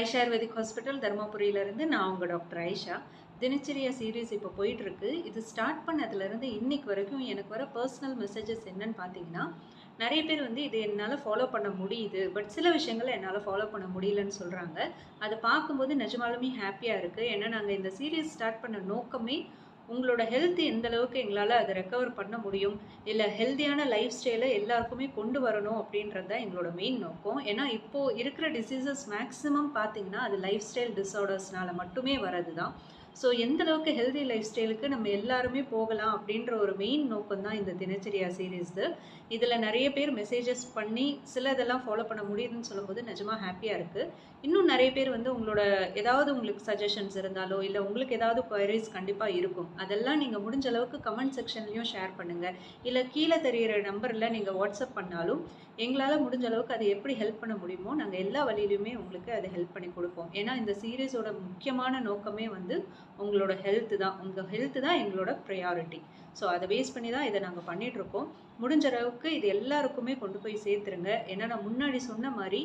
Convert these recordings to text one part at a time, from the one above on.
Aisha ayurvedic hospital தருமபுரியிலேருந்து நான் உங்கள் doctor Aisha. தினச்சரியா series இப்போ போயிட்டுருக்கு. இது ஸ்டார்ட் பண்ணதுலேருந்து இன்னைக்கு வரைக்கும் எனக்கு வர பர்சனல் மெசேஜஸ் என்னன்னு பார்த்தீங்கன்னா நிறைய பேர் வந்து இது என்னால் ஃபாலோ பண்ண முடியுது. பட் சில விஷயங்களை என்னால் ஃபாலோ பண்ண முடியலன்னு சொல்கிறாங்க அதை பார்க்கும்போது நிஜமாலுமே ஹாப்பியாக இருக்குது ஏன்னா நாங்கள் இந்த சீரீஸ் ஸ்டார்ட் பண்ண நோக்கமே உங்களோட ஹெல்த் எந்த அளவுக்கு எங்களால் அதை ரெக்கவர் பண்ண முடியும்? இல்லை ஹெல்த்தியான லைஃப் ஸ்டைலை எல்லாருக்குமே கொண்டு வரணும் அப்படின்றது தான் எங்களோட மெயின் நோக்கம். ஏன்னா இப்போது இருக்கிற டிசீசஸ் மேக்ஸிமம் பார்த்தீங்கன்னா அது லைஃப் ஸ்டைல் டிஸார்டர்ஸ்னால் மட்டுமே வரது தான் ஸோ எந்த அளவுக்கு ஹெல்தி லைஃப் ஸ்டைலுக்கு நம்ம எல்லாருமே போகலாம் அப்படின்ற ஒரு மெயின் நோக்கம் தான் இந்த தினச்சரியா சீரீஸ்து இதில் நிறைய பேர் மெசேஜஸ் பண்ணி சில இதெல்லாம் ஃபாலோ பண்ண முடியுதுன்னு சொல்லும்போது நிஜமாக ஹாப்பியாக இருக்குது இன்னும் நிறைய பேர் வந்து உங்களோட ஏதாவது உங்களுக்கு சஜஷன்ஸ் இருந்தாலோ இல்லை உங்களுக்கு ஏதாவது குயரிஸ் கண்டிப்பாக இருக்கும். அதெல்லாம் நீங்கள் முடிஞ்ச அளவுக்கு கமெண்ட் செக்ஷன்லையும் ஷேர் பண்ணுங்கள் இல்லை கீழே தெரிகிற நம்பரில் நீங்கள் வாட்ஸ்அப் பண்ணாலும் எங்களால் முடிஞ்ச அளவுக்கு அதை எப்படி ஹெல்ப் பண்ண முடியுமோ நாங்கள் எல்லா வழியிலையுமே உங்களுக்கு அதை ஹெல்ப் பண்ணி கொடுப்போம். ஏன்னா இந்த சீரீஸோட முக்கியமான நோக்கமே வந்து உங்களோட ஹெல்த்து தான். உங்கள் ஹெல்த்து தான் எங்களோட ப்ரையாரிட்டி ஸோ அதை பேஸ் பண்ணி தான் இதை நாங்கள் பண்ணிகிட்ருக்கோம் முடிஞ்ச அளவுக்கு இது எல்லாருக்குமே கொண்டு போய் சேர்த்துருங்க. ஏன்னா நான் முன்னாடி சொன்ன மாதிரி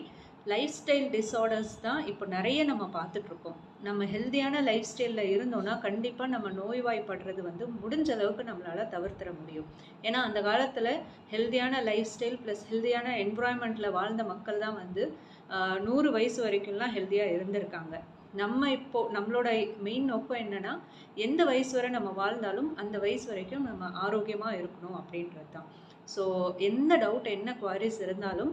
லைஃப் ஸ்டைல் டிஸார்டர்ஸ் தான் இப்போ நிறைய நம்ம பார்த்துட்ருக்கோம் நம்ம ஹெல்த்தியான லைஃப் ஸ்டைலில் இருந்தோம்னா கண்டிப்பாக நம்ம நோய்வாய்ப்படுறது வந்து முடிஞ்ச அளவுக்கு நம்மளால் தவிர்த்திட முடியும். ஏன்னா அந்த காலத்தில் ஹெல்த்தியான லைஃப் ஸ்டைல் ப்ளஸ் ஹெல்த்தியான என்விரான்மெண்ட்டில் வாழ்ந்த மக்கள் தான் வந்து நூறு வயசு வரைக்கும்லாம் ஹெல்த்தியாக இருந்திருக்காங்க. நம்ம இப்போ நம்மளோட மெயின் நோக்கம் என்னன்னா எந்த வயசு வரை நம்ம வாழ்ந்தாலும் அந்த வயசு வரைக்கும் நம்ம ஆரோக்கியமாக இருக்கணும் அப்படின்றது தான் ஸோ எந்த டவுட் என்ன குவாரிஸ் இருந்தாலும்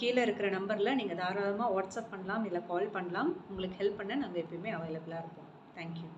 கீழே இருக்கிற நம்பரில் நீங்கள் தாராளமாக வாட்ஸ்அப் பண்ணலாம் இல்லை கால் பண்ணலாம். உங்களுக்கு ஹெல்ப் பண்ண நாங்கள் எப்பயுமே அவைலபிளாக இருப்போம். தேங்க்யூ